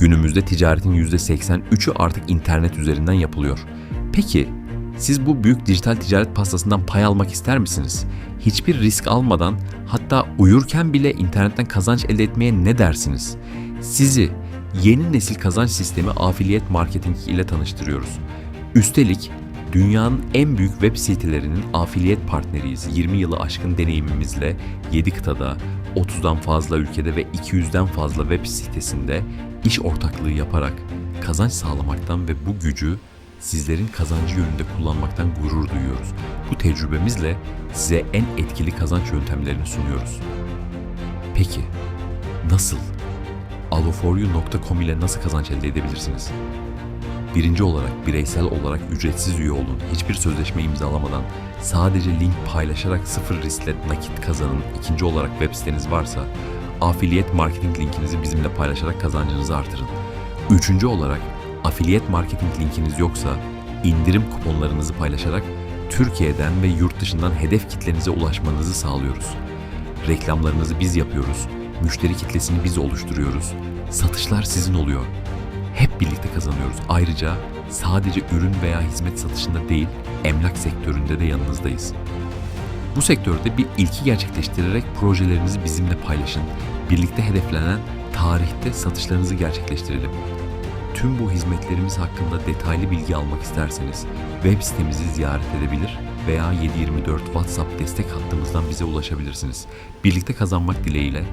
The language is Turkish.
Günümüzde ticaretin %83'ü artık internet üzerinden yapılıyor. Peki siz bu büyük dijital ticaret pastasından pay almak ister misiniz? Hiçbir risk almadan hatta uyurken bile internetten kazanç elde etmeye ne dersiniz? Sizi yeni nesil kazanç sistemi afiliyet marketing ile tanıştırıyoruz. Üstelik dünyanın en büyük web sitelerinin afiliyet partneriyiz. 20 yılı aşkın deneyimimizle 7 kıtada, 30'dan fazla ülkede ve 200'den fazla web sitesinde iş ortaklığı yaparak kazanç sağlamaktan ve bu gücü sizlerin kazancı yönünde kullanmaktan gurur duyuyoruz. Bu tecrübemizle size en etkili kazanç yöntemlerini sunuyoruz. Peki nasıl? alloforyou.com ile nasıl kazanç elde edebilirsiniz? Birinci olarak bireysel olarak ücretsiz üye olun. Hiçbir sözleşme imzalamadan sadece link paylaşarak sıfır riskle nakit kazanın. İkinci olarak web siteniz varsa afiliyet marketing linkinizi bizimle paylaşarak kazancınızı artırın. Üçüncü olarak afiliyet marketing linkiniz yoksa indirim kuponlarınızı paylaşarak Türkiye'den ve yurt dışından hedef kitlenize ulaşmanızı sağlıyoruz. Reklamlarınızı biz yapıyoruz. Müşteri kitlesini biz oluşturuyoruz. Satışlar sizin oluyor. Hep birlikte kazanıyoruz. Ayrıca sadece ürün veya hizmet satışında değil, emlak sektöründe de yanınızdayız. Bu sektörde bir ilki gerçekleştirerek projelerinizi bizimle paylaşın. Birlikte hedeflenen tarihte satışlarınızı gerçekleştirelim. Tüm bu hizmetlerimiz hakkında detaylı bilgi almak isterseniz web sitemizi ziyaret edebilir veya 724 WhatsApp destek hattımızdan bize ulaşabilirsiniz. Birlikte kazanmak dileğiyle